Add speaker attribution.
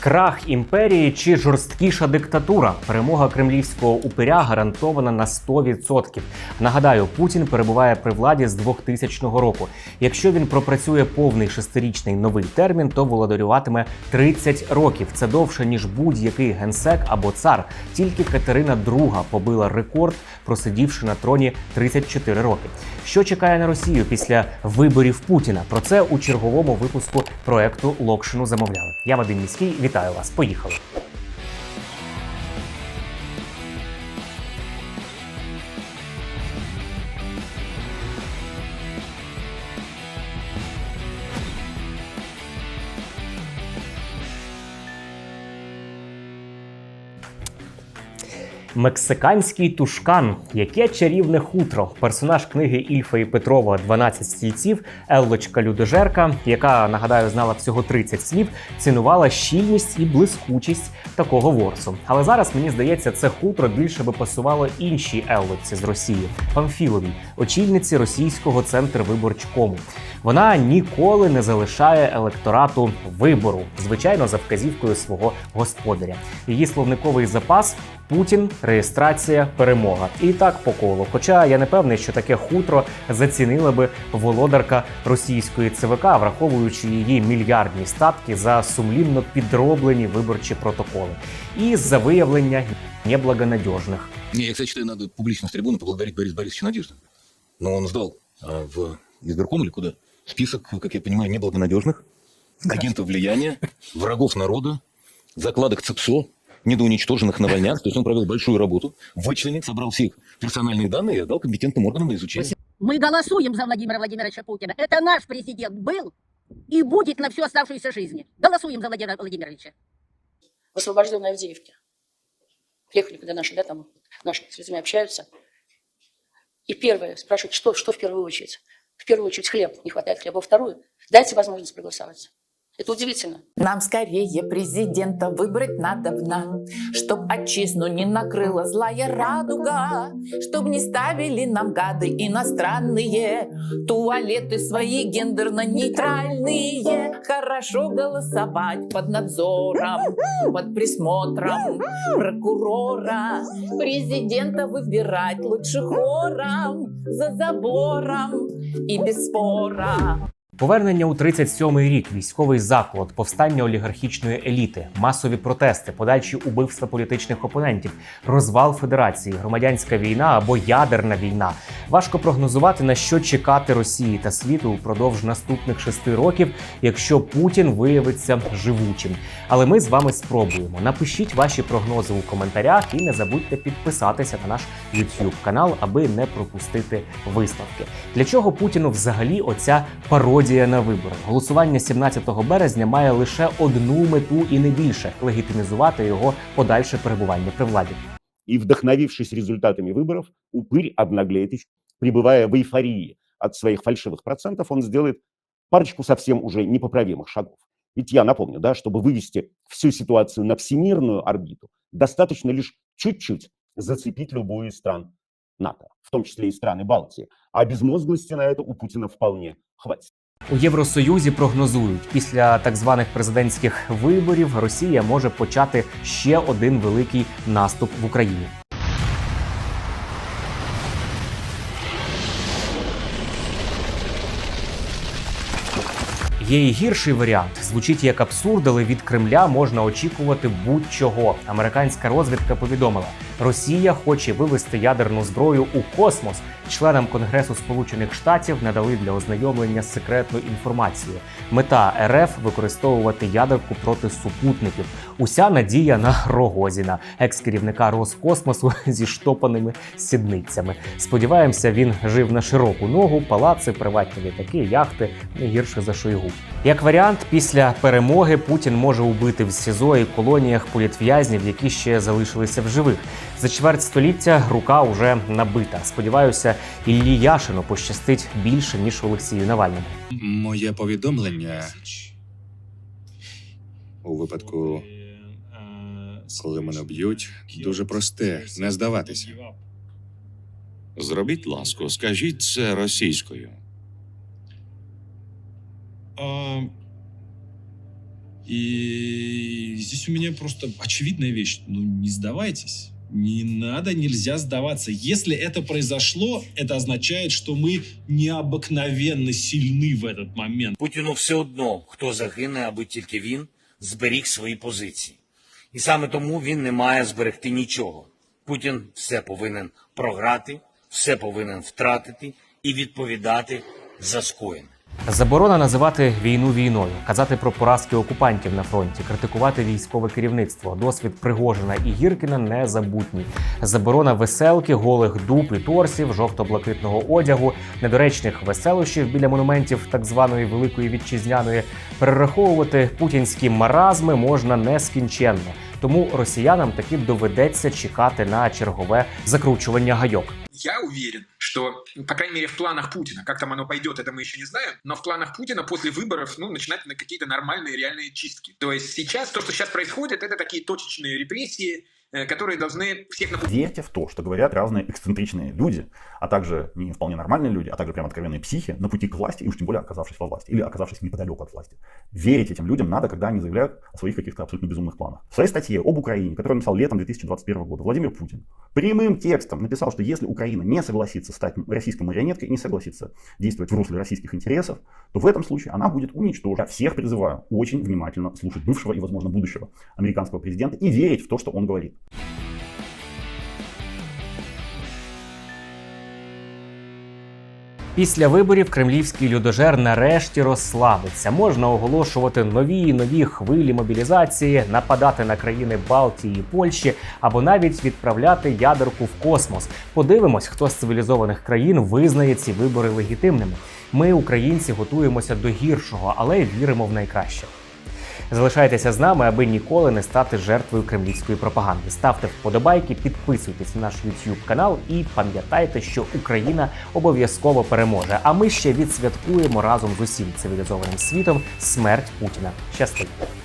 Speaker 1: Крах імперії чи жорсткіша диктатура. Перемога кремлівського упиря гарантована на 100%. Нагадаю, Путін перебуває при владі з 2000 року. Якщо він пропрацює повний шестирічний новий термін, то володарюватиме 30 років. Це довше ніж будь-який генсек або цар. Тільки Катерина II побила рекорд, просидівши на троні 34 роки. Що чекає на Росію після виборів Путіна? Про це у черговому випуску проекту Локшину замовляли. Я Вадим Міський. Вітаю вас. Поїхали. Мексиканський тушкан, яке чарівне хутро. Персонаж книги Ільфа і Петрова «12 стільців, Еллочка Людожерка, яка нагадаю знала всього 30 слів, цінувала щільність і блискучість такого ворсу. Але зараз мені здається, це хутро більше би пасувало іншій Еллочці з Росії Памфіловій, очільниці російського центру виборчкому. Вона ніколи не залишає електорату вибору, звичайно, за вказівкою свого господаря. Її словниковий запас Путін, реєстрація, перемога. І так по колу. Хоча я не певний, що таке хутро зацінила би володарка російської ЦВК, враховуючи її мільярдні статки за сумлінно підроблені виборчі протоколи і за виявлення неблагонадіжних.
Speaker 2: Не, я, кстати, надо публично с трибуны поблагодарить Бориса Борисовича Надежды. Но он а, в избирком куда список, как я понимаю, неблагонадежных, агентов влияния, врагов народа, закладок ЦЕПСО, недоуничтоженных на войнах. То есть он провел большую работу, вычленил, собрал всех персональные данные и отдал компетентным органам на изучение.
Speaker 3: Мы голосуем за Владимира Владимировича Путина. Это наш президент был и будет на всю оставшуюся жизнь. Голосуем за Владимира Владимировича.
Speaker 4: в освобожденной Авдеевке. Приехали, когда наши, да, там, наши с людьми общаются. И первое, спрашивают, что, что в первую очередь? В первую очередь хлеб, не хватает хлеба. Во вторую, дайте возможность проголосовать. Это удивительно.
Speaker 5: Нам скорее президента выбрать надобно, Чтоб отчизну не накрыла злая радуга, Чтоб не ставили нам гады иностранные, Туалеты свои гендерно-нейтральные. Хорошо голосовать под надзором, под присмотром прокурора. Президента выбирать лучше хором, за забором y diaspora.
Speaker 1: Повернення у 37-й рік, військовий заклад, повстання олігархічної еліти, масові протести, подальші убивства політичних опонентів, розвал федерації, громадянська війна або ядерна війна. Важко прогнозувати на що чекати Росії та світу упродовж наступних шести років, якщо Путін виявиться живучим. Але ми з вами спробуємо. Напишіть ваші прогнози у коментарях і не забудьте підписатися на наш YouTube канал, аби не пропустити виставки. Для чого Путіну взагалі оця пародія на вибори? Голосування 17 березня має лише одну мету і не більше легітимізувати його подальше перебування при владі.
Speaker 6: И вдохновившись результатами выборов, упырь обнаглеет еще. Пребывая в эйфории от своих фальшивых процентов, он сделает парочку совсем уже непоправимых шагов. Ведь я напомню, да, чтобы вывести всю ситуацию на всемирную орбиту, достаточно лишь чуть-чуть зацепить любую из стран НАТО, в том числе и страны Балтии. А безмозглости на это у Путина вполне хватит.
Speaker 1: У Євросоюзі прогнозують, після так званих президентських виборів Росія може почати ще один великий наступ в Україні. Є і гірший варіант. Звучить як абсурд, але від Кремля можна очікувати будь-чого. Американська розвідка повідомила, Росія хоче вивести ядерну зброю у космос. Членам Конгресу Сполучених Штатів надали для ознайомлення секретну інформацію. Мета РФ використовувати ядерку проти супутників. Уся надія на Рогозіна, екс-керівника Роскосмосу зі штопаними сідницями. Сподіваємося, він жив на широку ногу, палаци, приватні літаки, яхти не гірше за Шойгу. Як варіант, після перемоги Путін може убити в СІЗО і колоніях політв'язнів, які ще залишилися в живих. За чверть століття рука уже набита. Сподіваюся, Іллі Яшину пощастить більше ніж Олексію Навальному.
Speaker 7: Моє повідомлення у випадку, коли мене б'ють, дуже просте не здаватися.
Speaker 8: Зробіть ласку, скажіть це російською.
Speaker 9: И здесь у меня просто очевидная вещь. Ну, не сдавайтесь. Не надо, нельзя сдаваться. Если это произошло, это означает, что мы необыкновенно сильны в этот момент.
Speaker 10: Путіну все одно, хто загине, аби тільки він зберіг свої позиції. І саме тому він не має зберегти нічого. Путін все повинен програти, все повинен втратити і відповідати за скоєне.
Speaker 1: Заборона називати війну війною, казати про поразки окупантів на фронті, критикувати військове керівництво, досвід Пригожина і Гіркіна незабутній. Заборона веселки, голих дуб і торсів, жовто-блакитного одягу, недоречних веселощів біля монументів так званої великої вітчизняної. Перераховувати путінські маразми можна нескінченно. Тому росіянам таки доведеться чекати на чергове закручування гайок.
Speaker 11: Я уверен, что, по крайней мере, в планах Путина, как там оно пойдет, это мы еще не знаем, но в планах Путина после выборов, ну, начинать на какие-то нормальные реальные чистки. То есть сейчас, то, что сейчас происходит, это такие точечные репрессии, которые должны всех напугать.
Speaker 12: Верьте в то, что говорят разные эксцентричные люди, а также не вполне нормальные люди, а также прям откровенные психи на пути к власти, и уж тем более оказавшись во власти, или оказавшись неподалеку от власти. Верить этим людям надо, когда они заявляют о своих каких-то абсолютно безумных планах. В своей статье об Украине, которую написал летом 2021 года, Владимир Путин прямым текстом написал, что если Украина не согласится стать российской марионеткой не согласится действовать в русле российских интересов, то в этом случае она будет уничтожена. Я всех призываю очень внимательно слушать бывшего и, возможно, будущего американского президента и верить в то, что он говорит.
Speaker 1: Після виборів кремлівський людожер нарешті розслабиться. Можна оголошувати нові і нові хвилі мобілізації, нападати на країни Балтії і Польщі або навіть відправляти ядерку в космос. Подивимось, хто з цивілізованих країн визнає ці вибори легітимними. Ми, українці, готуємося до гіршого, але віримо в найкраще. Залишайтеся з нами, аби ніколи не стати жертвою кремлівської пропаганди. Ставте вподобайки, підписуйтесь на наш YouTube канал і пам'ятайте, що Україна обов'язково переможе. А ми ще відсвяткуємо разом з усім цивілізованим світом смерть Путіна. Щастить!